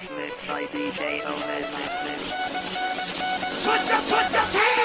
Mixed by DJ Omez Put your, put your hands!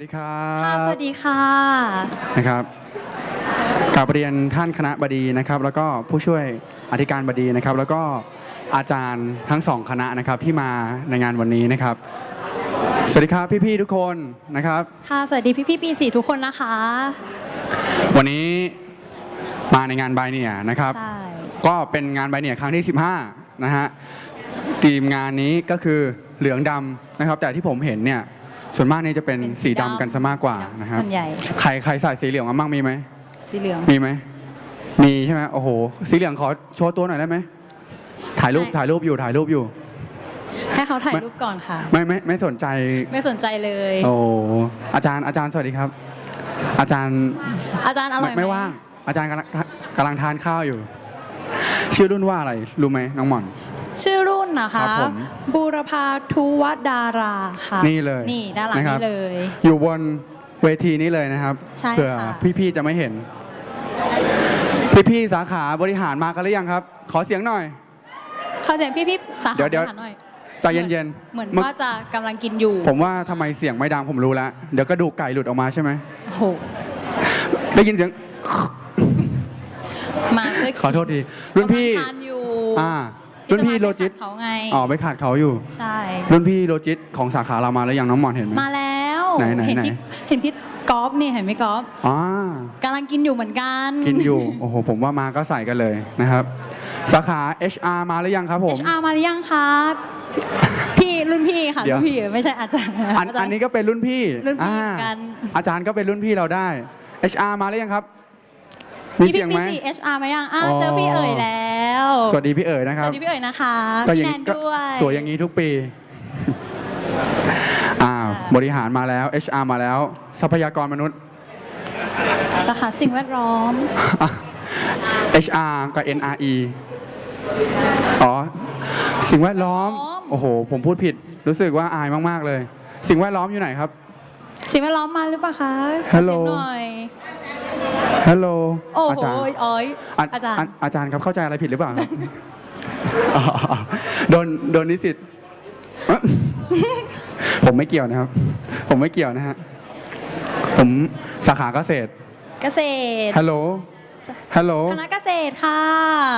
สดีครัค่ะบสวัสดีค่ะ นะครับกราบเรียนท่านคณะบดีนะครับ แล้วก็ผู้ช่วยอธิการบดีนะครับ แล้วก็อาจารย์ทั้งสองคณะนะครับที่มาในงานวันนี้นะครับ สวัสดีครับพี่ๆทุกคนนะครับ ค่ะ สวัสดีพี่พี่ๆปีสี่ทุกคนนะคะ วันนี้มาในงานบายเนียนะครับ ใช่ ก็เป็นงานบายเนียครั้งที่ 15 นะฮะทีมงานนี้ก็คือเหลืองดำนะครับ แต่ที่ผมเห็นเนี่ย ส่วนมากนี่จะเป็นสีดำกันซะมากกว่านะครับส่วนใหญ่ ใครใครใส่สีเหลืองมาบ้างมีไหมสีเหลือง มีไหมมีใช่ไหมโอ้โห สีเหลืองขอโชว์ตัวหน่อยได้ไหมถ่ายรูปได้ ถ่ายรูปอยู่ถ่ายรูปอยู่ ให้เขาถ่ายรูปก่อนค่ะ ไม่ไม่ไม่สนใจ ไม่สนใจเลย โอ้อาจารย์อาจารย์สวัสดีครับ อาจารย์อาจารย์อร่ไม่อยไหมไม่ว่าง อาจารย์กำลังกำลังทานข้าวอยู่ ชื่อรุ่นว่าอะไรรู้ไหมน้องหม่อน ชื่อ รุ่นนะครัคะ บผม บูรพาทุวดาราค่ะนี่เลยนี่ด้านหลังนะครับนี่เลย อยู่บนเวทีนี้เลยนะครับใช่เผื่อค่ะ พี่ๆจะไม่เห็น พี่ๆสาขาบริหารมากันหรือยังครับ ขอเสียงหน่อย ขอเสียงพี่พี่ๆสาขาเดี๋ยวเดี๋ยว หน่อยใจเย็นเหมือนเมื่อว่าจะกำลังกินอยู่ผมว่าทำไมเสียงไม่ดังผมรู้แล้วเดี๋ยวกระดูกไก่หลุดออกมาใช่ไหมโอ้โหได้ยินเสียง มาด้วยขอโทษที รุ่นพี่ กำลังทานอยู่ อ่า รุ่นพี่โลจิตเขาไงอ๋อไปขาดเขาอยู่ ใช่ รุ่นพี่โลจิตของสาขาเรามาแล้วยังน้องหมอนเห็นไหมมาแล้วไหนไหนเห็นไหนพี่เห็นพี่กอล์ฟนี่เห็นไหมกอล์ฟอ๋อกำลังกินอยู่เหมือนกัน กินอยู่โอ้โหผมว่ามาก็ใส่กันเลยนะครับ สาขา HR มาหรือยังครับผม HR มาหรือยังครับพี่รุ่นพี่ค่ะเดี๋ยวรุ่นพี่ไม่ใช่อาจารย์อันอาจารย์อันนี้ก็เป็นรุ่นพี่รุ่นพี่อ่ากัน อาจารย์ก็เป็นรุ่นพี่เราได้ HR มาหรือยังครับ มีพี่เสียงไหม พี่สี่ HR มายังอะอ๋อเจอพี่เอ๋ยแล้วสวัสดีพี่เอ๋ยนะคสรับวัสดีพี่เอ๋ยนะคะก็อพี่ย่างแนนก็ด้วย สวยอย่างนี้ทุกปีอ่าบริหารมาแล้ว HR มาแล้ว ทรัพยากรมนุษย์ สาขาสิ่งแวดล้อม HR กับ NRE อ๋อ สิ่งแวดล้อมล้อม โอ้โห ผมพูดผิด รู้สึกว่าอายมาก ๆ เลย สิ่งแวดล้อมอยู่ไหนครับ สิ่งแวดล้อมมาหรือเปล่าคะขอ Hello เสียงหน่อย ฮัลโหลโอ้อาโหจารย์โอ้ยอาอาจารย์ อาจารย์ครับเข้าใจอะไรผิดหรือเปล่าครับ อ๋อโดนโดนนิสิตเอ๊ะผมไม่เกี่ยวนะครับ ผมไม่เกี่ยวนะฮะผมสาขาเกษตรเกษตร ฮัลโหลฮัลโหลคณะเกษตรค่ะ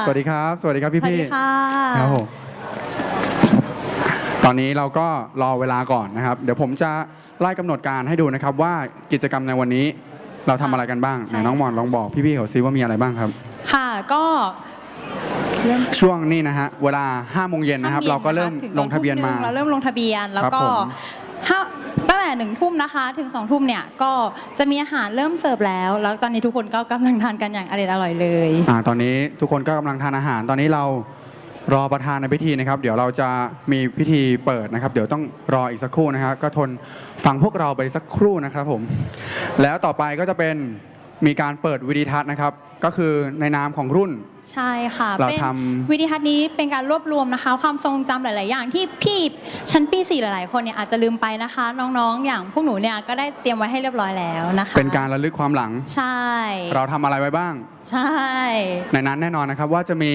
สวัสดีครับ สวัสดีครับพี่สวัสพี่ดีค่ะ ครับผมตอนนี้เราก็รอเวลาก่อนนะครับ เดี๋ยวผมจะไล่กำหนดการให้ดูนะครับ ว่ากิจกรรมในวันนี้ เราทำอะไรกันบ้างไหนน้องหมอนลองบอกพี่ๆเขาซิว่ามีอะไรบ้างครับ ค่ะก็เริ่มช่วงนี้นะฮะเวลา5โมงเย็นนะครับห้โมงเราก็เริ่มถึลงทะเบียนมา เราเริ่มลงทะเบียนแล้วครับก็ผมห้าตั้งแต่หนึ่งทุ่มนะคะถึงสองทุ่มเนี่ยก็จะมีอาหารเริ่มเสิร์ฟแล้ว แล้วตอนนี้ทุกคนก็กำลังทานกันอย่างอร่อยอร่อยเลย อ่าตอนนี้ทุกคนก็กำลังทานอาหาร ตอนนี้เรา รอประธานในพิธีนะครับ เดี๋ยวเราจะมีพิธีเปิดนะครับ เดี๋ยวต้องรออีกสักครู่นะครับก็ทนฟังพวกเราไปสักครู่นะครับผม แล้วต่อไปก็จะเป็นมีการเปิดวิดีทัศน์นะครับ ก็คือในนามของรุ่น ใช่ค่ะเราเป็นทำ วิดีทัศน์นี้เป็นการรวบรวมนะคะ ความทรงจำหลาย ๆ อย่างที่พี่ชั้นปีสี่หลาย ๆ คนเนี่ยอาจจะลืมไปนะคะ น้อง ๆ อย่างพวกหนูเนี่ยก็ได้เตรียมไว้ให้เรียบร้อยแล้วนะคะเป็นการระลึกความหลัง ใช่ เราทำอะไรไว้บ้าง ใช่ ในนั้นแน่นอนนะครับว่าจะมี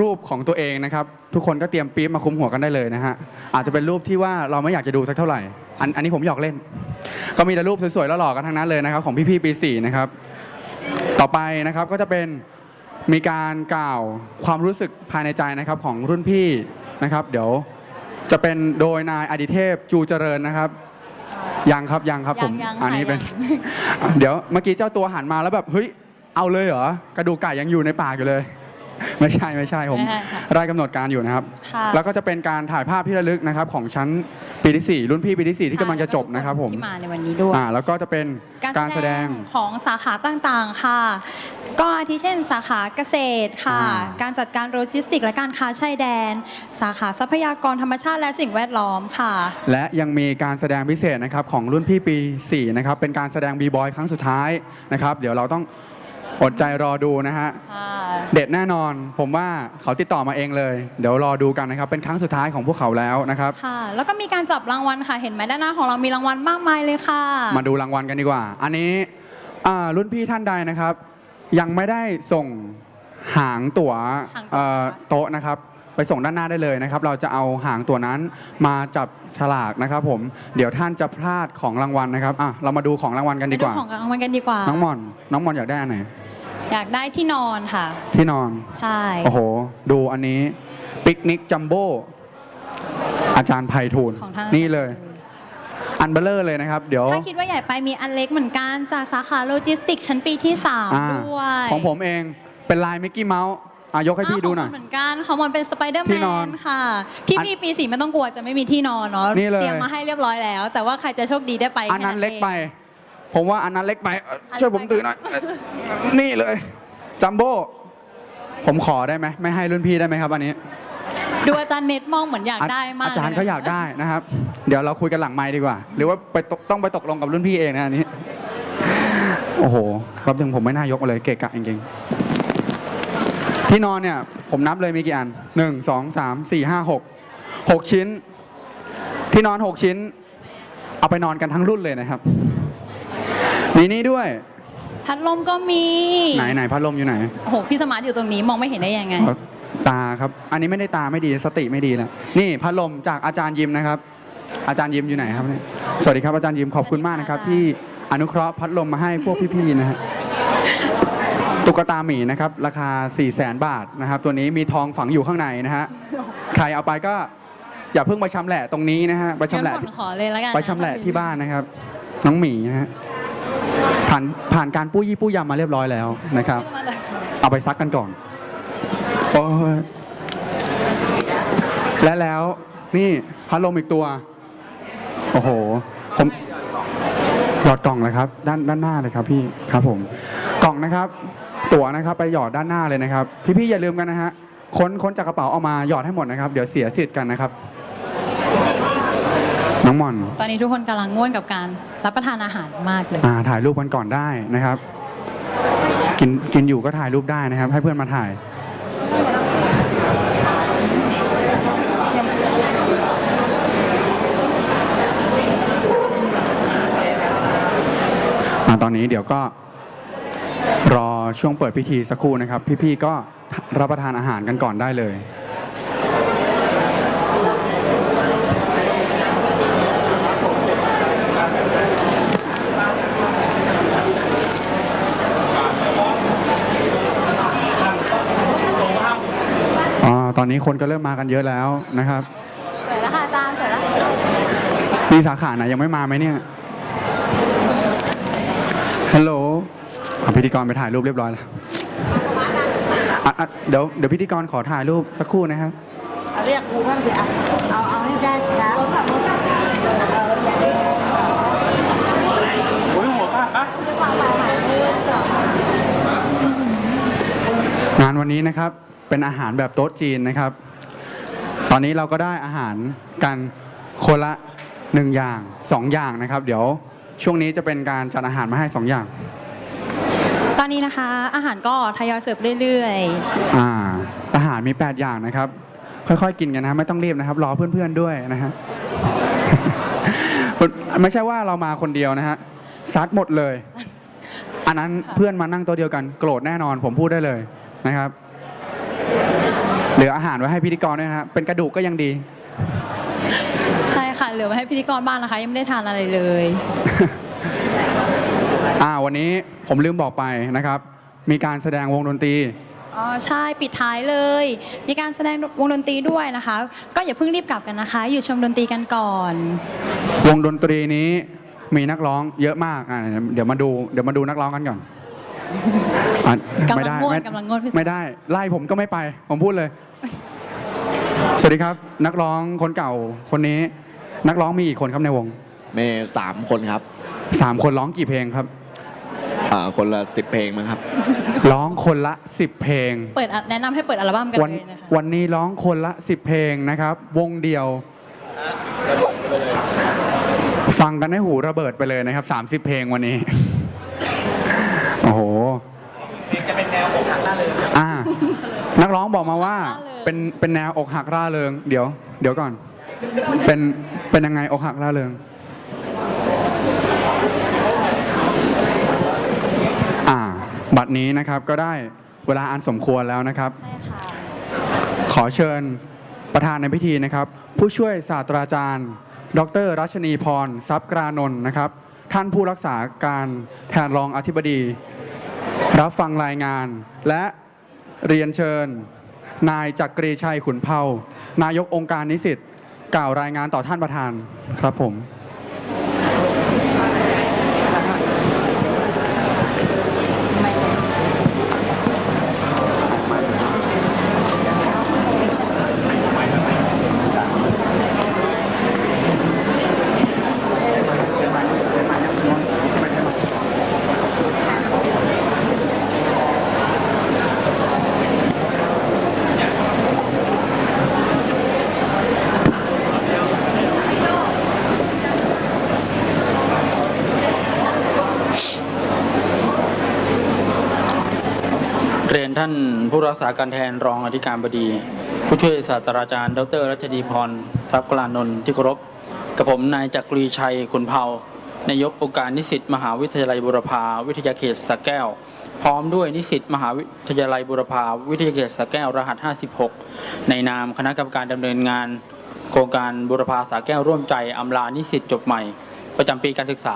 รูปของตัวเองนะครับ ทุกคนก็เตรียมปี๊บมาคุมหัวกันได้เลยนะฮะอาจจะเป็นรูปที่ว่าเราไม่อยากจะดูสักเท่าไหร่ อันอันนี้ผมหยอกเล่น ก็มีแต่รูปสวยๆแล้วหล่อๆกันทั้งนั้นเลยนะครับ ของพี่ๆปี4นะครับ ต่อไปนะครับก็จะเป็นมีการกล่าวความรู้สึกภายในใจนะครับของรุ่นพี่นะครับ เดี๋ยวจะเป็นโดยนายอดิเทพจูเจริญนะครับ ยังครับยังครับผมยังๆอันนี้ค่ะเป็นยังเดี๋ยวเมื่อกี้เจ้าตัวหันมาแล้วแบบเฮ้ยเอาเลยเหรอกระดูกไก่ยังอยู่ในปากอยู่เลย ไม่ใช่ไม่ใช่ผมไม่ใช่ค่ะรายกำหนดการอยู่นะครับ ค่ะแล้วก็จะเป็นการถ่ายภาพที่ระลึกนะครับของชั้นปีที่สี่รุ่นพี่ปีที่สี่ที่กำลังจะจบนะครับผมที่มาในวันนี้ด้วย อ่าแล้วก็จะเป็นการแสดง ของสาขาต่างๆค่ะ ก็อาทิเช่น สาขาเกษตรค่ะ อ่า การจัดการโลจิสติกส์และการค้าชายแดน สาขาทรัพยากรธรรมชาติและสิ่งแวดล้อมค่ะ และยังมีการแสดงพิเศษนะครับของรุ่นพี่ปี4นะครับเป็นการแสดงบีบอยครั้งสุดท้ายนะครับ เดี๋ยวเราต้อง อดใจรอดูนะฮะเด็ดแน่นอนผมว่าเขาติดต่อมาเองเลย เดี๋ยวรอดูกันนะครับ เป็นครั้งสุดท้ายของพวกเขาแล้วนะครับ ค่ะ แล้วก็มีการจับรางวัลค่ะ เห็นไหมด้านหน้าของเรามีรางวัลมากมายเลยค่ะ มาดูรางวัลกันดีกว่า อันนี้อ่ารุ่นพี่ท่านใดนะครับ ยังไม่ได้ส่งหางตั๋วหางตั๋ว เอ่อโต๊ะนะครับ ไปส่งด้านหน้าได้เลยนะครับ เราจะเอาหางตั๋วนั้นมาจับฉลากนะครับ ผมเดี๋ยวท่านจะพลาดของรางวัลนะครับอะเรามาดูของรางวัลกันดีกว่า ไปของรางวัลกันดีกว่า น้องหมอน น้องหมอนอยากได้อันไหน อยากได้ที่นอนค่ะ ที่นอน ใช่ โอ้โห ดูอันนี้ปิกนิกจัมโบ้อาจารย์ไพฑูรย์ของทาง นี่เลย อันเบลเลอร์เลยนะครับ เดี๋ยว ถ้าคิดว่าใหญ่ไปมีอันเล็กเหมือนกัน จากสาขาโลจิสติกส์ชั้นปีที่ อ่า3 ด้วยของผมเองเป็นลายมิกกี้เมาส์อะยกให้พี่ดูหน่อยาวของมัเหมือนกันของมันเป็นสไปเดอร์แมที่นอนนค่ะ พี่อันพี่ปีสี่ไม่ต้องกลัวจะไม่มีที่นอนเนาะนี่เลย เตรียมมาให้เรียบร้อยแล้ว แต่ว่าใครจะโชคดีได้ไปอันนั้นแค่เล็กไปอง ผมว่าอันนั้นเล็กไปเอ่ออันช่วยผมเล็กไปถือหน่อยเอ่อนี่เลยจัมโบ้ผมขอได้ไหมไม่ให้รุ่นพี่ได้ไหมครับอันนี้ ดูอาจารย์เน็ตมองเหมือนอยากได้มากอาจารย์เลก็นะอยากได้นะครับ เดี๋ยวเราคุยกันหลังไมค์ดีกว่า หรือว่าไปตกต้องไปตกลงกับรุ่นพี่เองนะอันนี้ โอ้โหแป๊บนึงผมไม่น่ายกมาเลยเกะกะจริงๆ ที่นอนเนี่ย ผมนับเลยมีกี่อันหนึ่งสองสามสี่ห้าหกหกชิ้น ที่นอนหกชิ้น เอาไปนอนกันทั้งรุ่นเลยนะครับ มีนี่ด้วย พัดลมก็มีไหนไหนพัดลมอยู่ไหนโอ้โหพี่สมาร์ทอยู่ตรงนี้มองไม่เห็นได้ยังไงเอาตาครับ อันนี้ไม่ได้ตาไม่ดีสติไม่ดีแล้วนี่พัดลมจากอาจารย์ยิมนะครับ อาจารย์ยิมอยู่ไหนครับเนี่ยสวัสดีครับอาจารย์ยิมขอบคุณมากนะครับ ที่อนุเคราะห์พัดลมมาให้พวกพี่ๆนะฮะตุ๊กตาหมีนะครับราคา 4 0 0แสนบาทนะครับ ตัวนี้มีทองฝังอยู่ข้างในนะฮะใครเอาไปก็อย่าเพิ่งไปชำแหละตรงนี้นะฮะไปชำแหละงั้นผลขอเลยแล้วกันไปชำแหละที่บ้านนะครับ น้องหมีนะฮะ ผ่านผ่านการปู้ยี่ปู้ยำมาเรียบร้อยแล้วนะครับมาเลยเอาไปซักกันก่อนโอ้ยและแล้วนี่พัดลมอีกตัว โอ้โห ผมหยอดกล่องเลยครับ ด้านด้านหน้าเลยครับพี่ครับผม กล่องนะครับ ตั๋วนะครับ ไปหยอดด้านหน้าเลยนะครับ พี่ๆอย่าลืมกันนะฮะค้นค้นจากกระเป๋าเอามาหยอดให้หมดนะครับ เดี๋ยวเสียสิทธิ์กันนะครับ น้องหมอน ตอนนี้ทุกคนกำลังง่วนกับการ รับประทานอาหารมากเลย อ่าถ่ายรูปกันก่อนได้นะครับ กินกินอยู่ก็ถ่ายรูปได้นะครับ ให้เพื่อนมาถ่าย อ่าตอนนี้เดี๋ยวก็รอช่วงเปิดพิธีสักครู่นะครับ พี่ๆก็รับประทานอาหารกันก่อนได้เลย อ๋อตอนนี้คนก็เริ่มมากันเยอะแล้วนะครับ สวยแล้วค่ะอาจารย์สวยแล้วมีสาขาไหนยังไม่มาไหมเนี่ย ฮัลโหลอะพิธีกรไปถ่ายรูปเรียบร้อยแล้วอะอะเดี๋ยวเดี๋ยวพิธีกรขอถ่ายรูปสักครู่นะครับ เอาเรียกครูบ้างสิอะเอาเอาให้ได้ครับงานวันนี้นะครับ เป็นอาหารแบบโต๊ะจีนนะครับ ตอนนี้เราก็ได้อาหารกันคนละหนึ่งอย่างสองอย่างนะครับ เดี๋ยวช่วงนี้จะเป็นการจัดอาหารมาให้สองอย่าง ตอนนี้นะคะ อาหารก็ทยอยเสิร์ฟเรื่อยอ่า อาหารมี 8 อย่างนะครับ ค่อยๆ กินกันนะไม่ต้องรีบนะครับรอเพื่อนๆด้วยนะฮะ ไม่ใช่ว่าเรามาคนเดียวนะฮะซัดหมดเลย อันนั้นเพื่อนมานั่งโต๊ะเดียวกันโกรธแน่นอนผมพูดได้เลยนะครับ เหลืออาหารไว้ให้พิธีกรด้วยนะฮะเป็นกระดูกก็ยังดีๆใช่ค่ะ เหลือไว้ให้พิธีกรบ้างนะคะ ยังไม่ได้ทานอะไรเลย อ่าวันนี้ผมลืมบอกไปนะครับ มีการแสดงวงดนตรี อ๋อ ใช่ ปิดท้ายเลย มีการแสดงวงดนตรีด้วยนะคะ ก็อย่าเพิ่งรีบกลับกันนะคะ อยู่ชมดนตรีกันก่อน วงดนตรีนี้มีนักร้องเยอะมากอ่าเดี๋ยวมาดูเดี๋ยวมาดูนักร้องกันก่อน อะกำลังไม่ได้ง่วนไม่กำลังง่วนพี่ ไม่ได้ไล่ผมก็ไม่ไป ผมพูดเลย สวัสดีครับ นักร้องคนเก่าคนนี้ นักร้องมีกี่คนครับในวงมีสามคนครับสามคนร้องกี่เพลงครับ อ่าคนละสิบเพลงมั้งครับ ร้องคนละสิบเพลง เปิดอะแนะนำให้เปิดอัลบั้มกันวันเลยนะคะวันนี้ร้องคนละสิบเพลงนะครับ วงเดียว ฟังกันให้หูระเบิดไปเลยนะครับ 30 เพลงวันนี้ โอ้โหจะเป็นแนว อกหักร่าเริงอ่า นักร้องบอกมาว่าเป็นเป็นแนวอกหักร่าเริง เดี๋ยว เดี๋ยวก่อน เป็นเป็นยังไงอกหักร่าเริง อ่า บัดนี้นะครับก็ได้เวลาอันสมควรแล้วนะครับใช่ค่ะขอเชิญประธานในพิธีนะครับ ผู้ช่วยศาสตราจารย์ ดร รัชนีพรทรัพย์กรานนท์นะครับ ท่านผู้รักษาการแทนรองอธิบดี รับฟังรายงานและเรียนเชิญ นายจักรีชัยขุนเผานายกองค์การนิสิตกล่าวรายงานต่อท่านประธานครับผม ผู้รักษาการแทนรองอธิการบดี ผู้ช่วยศาสตราจารย์ ดรรัชดีพรทรัพย์กลานนท์ที่เคารพกับผมนายจักรีชัยขุนเผานายกองค์การนิสิตมหาวิทยาลัยบุรพาวิทยาเขตสระแก้ว พร้อมด้วยนิสิตมหาวิทยาลัยบุรพาวิทยาเขตสระแก้วรหัส 56 ในนามคณะกรรมการดำเนินงาน โครงการบุรพาสระแก้วร่วมใจอำลานิสิตจบใหม่ ประจำปีการศึกษา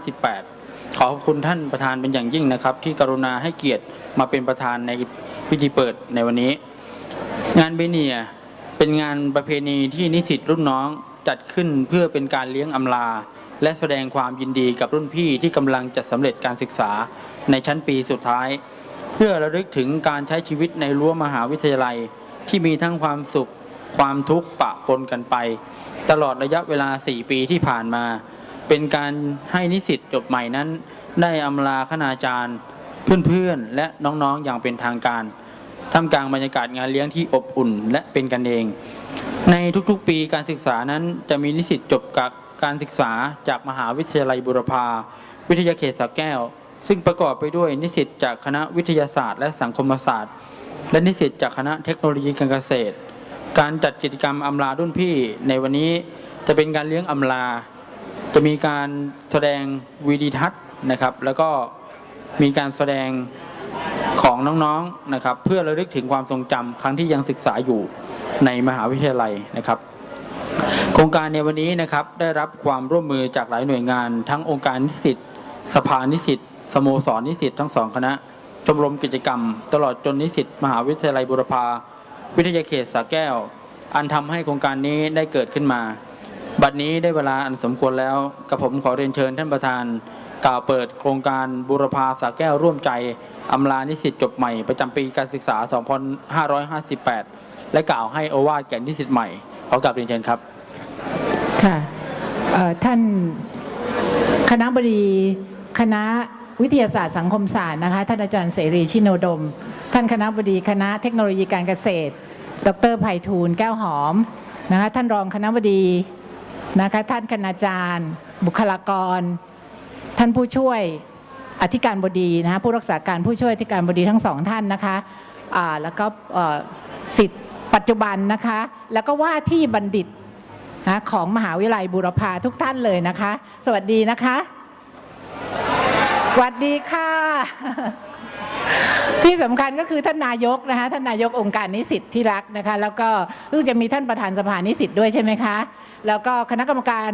2558 ขอขอบคุณท่านประธานเป็นอย่างยิ่งนะครับ ที่กรุณาให้เกียรติมาเป็นประธานในพิธีเปิดในวันนี้ งานเบเนียเป็นงานประเพณีที่นิสิตรุ่นน้องจัดขึ้นเพื่อเป็นการเลี้ยงอำลา และแสดงความยินดีกับรุ่นพี่ที่กำลังจะสำเร็จการศึกษาในชั้นปีสุดท้าย เพื่อระลึกถึงการใช้ชีวิตในรั้วมหาวิทยาลัย ที่มีทั้งความสุข ความทุกข์ปะปนกันไป ตลอดระยะเวลา 4 ปีที่ผ่านมา เป็นการให้นิสิตจบใหม่นั้น ได้อำลาคณาจารย์ เพื่อนๆ และน้องๆ อย่างเป็นทางการท่ามกลางบรรยากาศงานเลี้ยงที่อบอุ่น และเป็นกันเอง ในทุกๆ ปีการศึกษานั้นจะมีนิสิตจบกับการศึกษาจากมหาวิทยาลัยบุรพา วิทยาเขตสระแก้ว ซึ่งประกอบไปด้วยนิสิตจากคณะวิทยาศาสตร์ และสังคมศาสตร์ และนิสิตจากคณะเทคโนโลยีการเกษตร การจัดกิจกรรมอำลารุ่นพี่ในวันนี้จะเป็นการเลี้ยงอำลา จะมีการแสดงวีดีทัศน์นะครับ แล้วก็มีการแสดงของน้องๆนะครับ เพื่อระลึกถึงความทรงจำครั้งที่ยังศึกษาอยู่ในมหาวิทยาลัยนะครับ โครงการในวันนี้นะครับได้รับความร่วมมือจากหลายหน่วยงาน ทั้งองค์การนิสิตสภานิสิตสโมสรนิสิตทั้งสองคณะชมรมกิจกรรม ตลอดจนนิสิตมหาวิทยาลัยบุรพาวิทยาเขตสระแก้ว อันทำให้โครงการนี้ได้เกิดขึ้นมา บัดนี้ได้เวลาอันสมควรแล้วกับผมขอเรียนเชิญท่านประธาน กล่าวเปิดโครงการบุรพาสระแก้วร่วมใจอำลานิสิตจบใหม่ประจำปีการศึกษา 2558 และกล่าวให้โอวาทแก่นิสิตใหม่ ขอกราบเรียนเชิญครับ ค่ะท่านคณะบดีคณะวิทยาศาสตร์สังคมศาสตร์นะคะท่านอาจารย์เสรีชิโนดม ท่านคณะบดีคณะเทคโนโลยีการเกษตร ดรไผ่ทูลแก้วหอมนะคะท่านรองคณะบดี นะคะท่านคณาจารย์ บุคลากร ท่านผู้ช่วยอธิการบดีนะคะผู้รักษาการผู้ช่วยอธิการบดีทั้งสองท่านนะคะแล้วก็สิทธิ์ปัจจุบันนะคะ แล้วก็ว่าที่บัณฑิตนะของมหาวิทยาลัยบูรพาทุกท่านเลยนะคะ สวัสดีนะคะสวัสดีค่ะ ที่สำคัญก็คือท่านนายกนะคะท่านนายกองค์การนิสิตที่รักนะคะ แล้วก็รู้สึกจะมีท่านประธานสภานิสิตด้วยใช่ไหมคะ แล้วก็คณะกรรมการ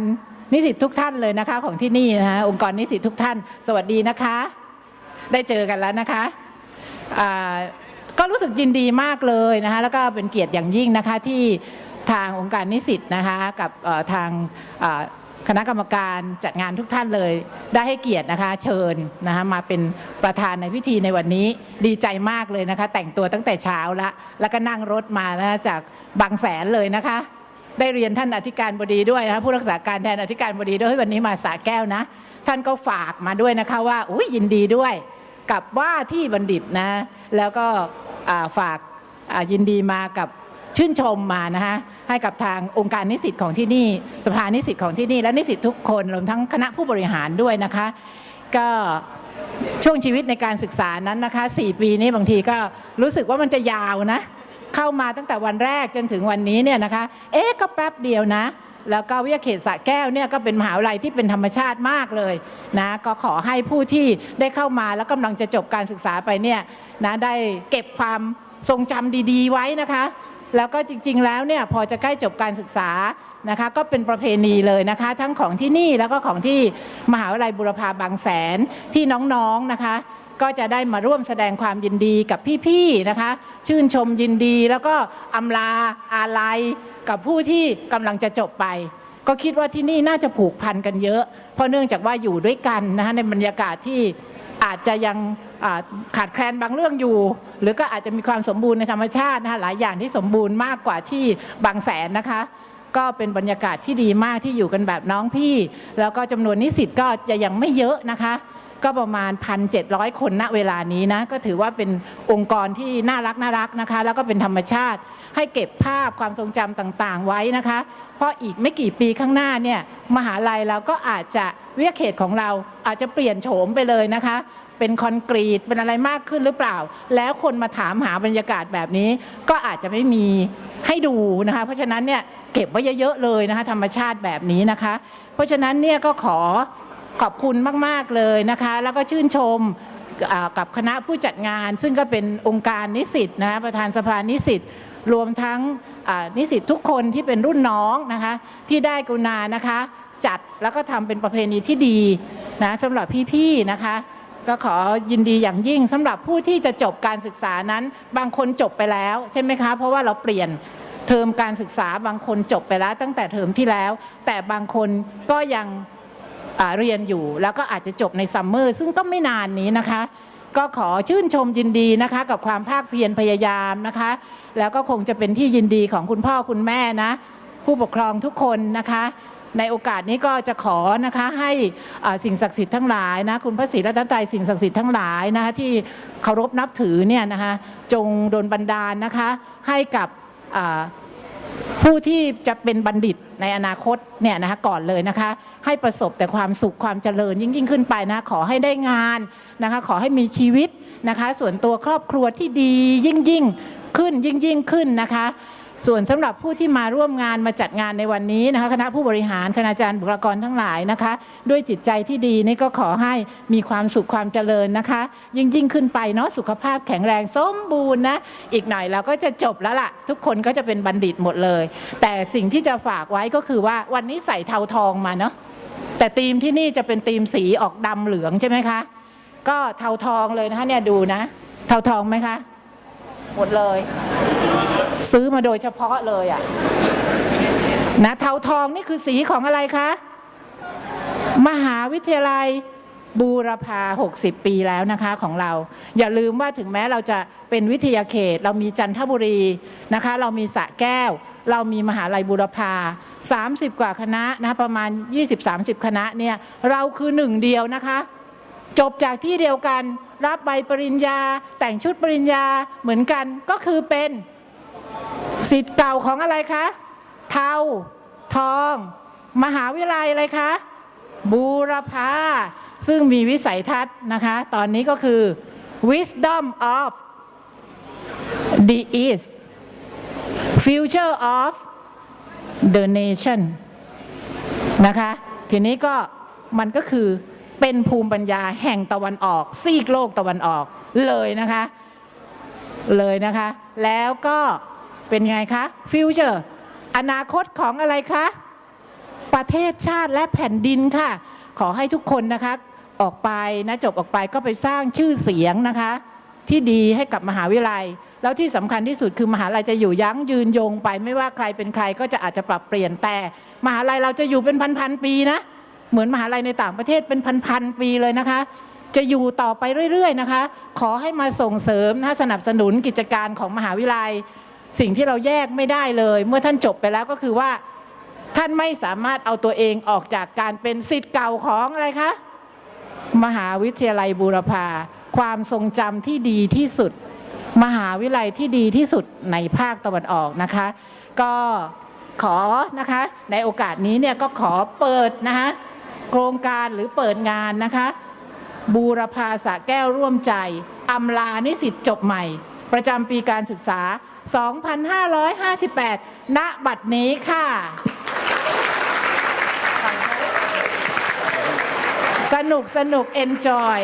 นิสิตทุกท่านเลยนะคะ ของที่นี่นะคะองค์กรนิสิตทุกท่าน สวัสดีนะคะ ได้เจอกันแล้วนะคะก็รู้สึกยินดีมากเลยนะคะ แล้วก็เป็นเกียรติอย่างยิ่งนะคะที่ทางองค์การนิสิตนะคะกับทางคณะกรรมการจัดงานทุกท่านเลย ได้ให้เกียรตินะคะ เชิญนะคะมาเป็นประธานในพิธีในวันนี้ดีใจมากเลยนะคะ แต่งตัวตั้งแต่เช้าละแล้วก็นั่งรถมานะะจากบางแสนเลยนะคะ ได้เรียนท่านอธิการบดีด้วยนะคะผู้รักษาการแทนอธิการบดีด้วยวันนี้มาสาแก้วนะ ท่านก็ฝากมาด้วยนะคะว่าอุ้ยยินดีด้วยกับว่าที่บัณฑิตนะ แล้วก็ฝากยินดีมากับชื่นชมมานะคะให้กับทางองค์การนิสิตของที่นี่ สภานิสิตของที่นี่ และนิสิตทุกคนรวมทั้งคณะผู้บริหารด้วยนะคะ ก็ช่วงชีวิตในการศึกษานั้นนะคะ 4 ปีนี้บางทีก็รู้สึกว่ามันจะยาวนะ เข้ามาตั้งแต่วันแรกจนถึงวันนี้เนี่ยนะคะ เอ๊ะก็แป๊บเดียวนะ แล้วก็วิทยาเขตสะแก้วเนี่ยก็เป็นมหาวิทยาลัยที่เป็นธรรมชาติมากเลยนะก็ขอให้ผู้ที่ได้เข้ามาแล้วกำลังจะจบการศึกษาไปเนี่ยนะได้เก็บความทรงจำดี ๆ ไว้นะคะแล้วก็จริงๆ แล้วเนี่ยพอจะใกล้จบการศึกษานะคะก็เป็นประเพณีเลยนะคะ ทั้งของที่นี่แล้วก็ของที่มหาวิทยาลัยบุรพาบางแสนที่น้องๆนะคะ ก็จะได้มาร่วมแสดงความยินดีกับพี่ๆนะคะ ชื่นชมยินดีแล้วก็อำลาอาลัยกับผู้ที่กำลังจะจบไป ก็คิดว่าที่นี่น่าจะผูกพันกันเยอะ เพราะเนื่องจากว่าอยู่ด้วยกันนะคะในบรรยากาศที่อาจจะยังขาดแคลนบางเรื่องอยู่ หรือก็อาจจะมีความสมบูรณ์ในธรรมชาตินะคะหลายอย่างที่สมบูรณ์มากกว่าที่บางแสนนะคะ ก็เป็นบรรยากาศที่ดีมากที่อยู่กันแบบน้องพี่ แล้วก็จำนวนนิสิตก็จะยังไม่เยอะนะคะ ก็ประมาณ 1,700 คนณเวลานี้นะก็ถือว่าเป็นองค์กรที่น่ารักน่ารักนะคะ แล้วก็เป็นธรรมชาติ ให้เก็บภาพความทรงจำต่างๆ ไว้นะคะ เพราะอีกไม่กี่ปีข้างหน้าเนี่ยมหาลัยเราก็อาจจะเวิทยเขตของเราอาจจะเปลี่ยนโฉมไปเลยนะคะเป็นคอนกรีตเป็นอะไรมากขึ้นหรือเปล่า แล้วคนมาถามหาบรรยากาศแบบนี้ ก็อาจจะไม่มีให้ดูนะคะ เพราะฉะนั้นเนี่ยเก็บไว้เยอะๆเลยนะคะ ธรรมชาติแบบนี้นะคะ เพราะฉะนั้นเนี่ยก็ขอ ขอบคุณมาก ๆ เลยนะคะ แล้วก็ชื่นชมกับคณะผู้จัดงาน ซึ่งก็เป็นองค์การนิสิตนะประธานสภานิสิตรวมทั้งนิสิตทุกคนที่เป็นรุ่นน้องนะคะที่ได้กรุณานะคะ จัดแล้วก็ทำเป็นประเพณีที่ดีนะสำหรับพี่ๆนะคะ ก็ขอยินดีอย่างยิ่งสำหรับผู้ที่จะจบการศึกษานั้น บางคนจบไปแล้วใช่ไหมคะ เพราะว่าเราเปลี่ยนเทอมการศึกษาบางคนจบไปแล้วตั้งแต่เทอมที่แล้ว แต่บางคนก็ยัง เรียนอยู่ แล้วก็อาจจะจบในซัมเมอร์ซึ่งก็ไม่นานนี้นะคะ ก็ขอชื่นชมยินดีนะคะ กับความภาคเพียรพยายามนะคะ แล้วก็คงจะเป็นที่ยินดีของคุณพ่อคุณแม่นะ ผู้ปกครองทุกคนนะคะ ในโอกาสนี้ก็จะขอนะคะให้สิ่งศักดิ์สิทธิ์ทั้งหลายนะคุณพระศรีรัตนตรัยสิ่งศักดิ์สิทธิ์ทั้งหลายนะคะที่เคารพนับถือเนี่ยนะคะจงดลบันดาลนะคะให้กับ ผู้ที่จะเป็นบัณฑิตในอนาคตเนี่ยนะคะก่อนเลยนะคะ ให้ประสบแต่ความสุขความเจริญยิ่งยิ่งขึ้นไปนะขอให้ได้งานนะคะ ขอให้มีชีวิตนะคะ ส่วนตัวครอบครัวที่ดียิ่งยิ่งขึ้นยิ่งยิ่งขึ้นนะคะ ส่วนสำหรับผู้ที่มาร่วมงานมาจัดงานในวันนี้นะคะคณะผู้บริหารคณาจารย์บุคลากรทั้งหลายนะคะ ด้วยจิตใจที่ดีนี่ก็ขอให้มีความสุขความเจริญนะคะ ยิ่งยิ่งขึ้นไปเนาะสุขภาพแข็งแรงสมบูรณ์นะอีกหน่อยเราก็จะจบแล้วล่ะ ทุกคนก็จะเป็นบัณฑิตหมดเลย แต่สิ่งที่จะฝากไว้ก็คือว่าวันนี้ใส่เทาทองมาเนาะแต่ธีมที่นี่จะเป็นธีมสีออกดำเหลืองใช่ไหมคะก็เทาทองเลยนะคะเนี่ยดูนะ เทาทองไหมคะหมดเลย ซื้อมาโดยเฉพาะเลยอะนะเทาทองนี่คือสีของอะไรคะ มหาวิทยาลัยบูรพา 60 ปีแล้วนะคะของเรา อย่าลืมว่าถึงแม้เราจะเป็นวิทยาเขต เรามีจันทบุรีนะคะ เรามีสระแก้ว เรามีมหาลัยบูรพา 30 กว่าคณะนะคะประมาณ 20-30 คณะเนี่ยเราคือหนึ่งเดียวนะคะ จบจากที่เดียวกัน รับใบปริญญา แต่งชุดปริญญาเหมือนกันก็คือเป็น สิทธิ์เก่าของอะไรคะเทาทอง มหาวิทยาลัยอะไรคะบูรพาซึ่งมีวิสัยทัศน์นะคะ ตอนนี้ก็คือ wisdom of the east future of the nation นะคะ ทีนี้ก็มันก็คือเป็นภูมิปัญญาแห่งตะวันออก ซีกโลกตะวันออกเลยนะคะ เลยนะคะ แล้วก็ เป็นไงคะฟิวเจอร์อนาคตของอะไรคะประเทศชาติและแผ่นดินค่ะ ขอให้ทุกคนนะคะ ออกไปนะจบออกไปก็ไปสร้างชื่อเสียงนะคะ ที่ดีให้กับมหาวิทยาลัย แล้วที่สำคัญที่สุดคือมหาลัยจะอยู่ยั้งยืนยงไป ไม่ว่าใครเป็นใครก็จะอาจจะปรับเปลี่ยนแต่ มหาลัยเราจะอยู่เป็นพันๆปีนะ เหมือนมหาลัยในต่างประเทศเป็นพันๆปีเลยนะคะ จะอยู่ต่อไปเรื่อยๆนะคะ ขอให้มาส่งเสริมนะสนับสนุนกิจการของมหาวิทยาลัย สิ่งที่เราแยกไม่ได้เลย เมื่อท่านจบไปแล้วก็คือว่า ท่านไม่สามารถเอาตัวเองออกจากการเป็นสิทธิ์เก่าของอะไรคะ มหาวิทยาลัยบูรพาความทรงจำที่ดีที่สุด มหาวิทยาลัยที่ดีที่สุดในภาคตะวันออกนะคะ ก็ขอนะคะ ในโอกาสนี้เนี่ยก็ขอเปิดนะคะโครงการหรือเปิดงานนะคะ บูรพาสะแก้วร่วมใจอำลานิสิตจบใหม่ ประจำปีการศึกษา 2558 ณ บัดนี้ค่ะ สนุกสนุก enjoy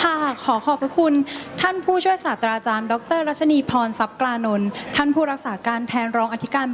ค่ะขอขอบพระคุณ ท่านผู้ช่วยศาสตราจารย์ ดร รัชนีพร ทรัพย์กลานนท์ท่านผู้รักษาการแทนรองอธิการบ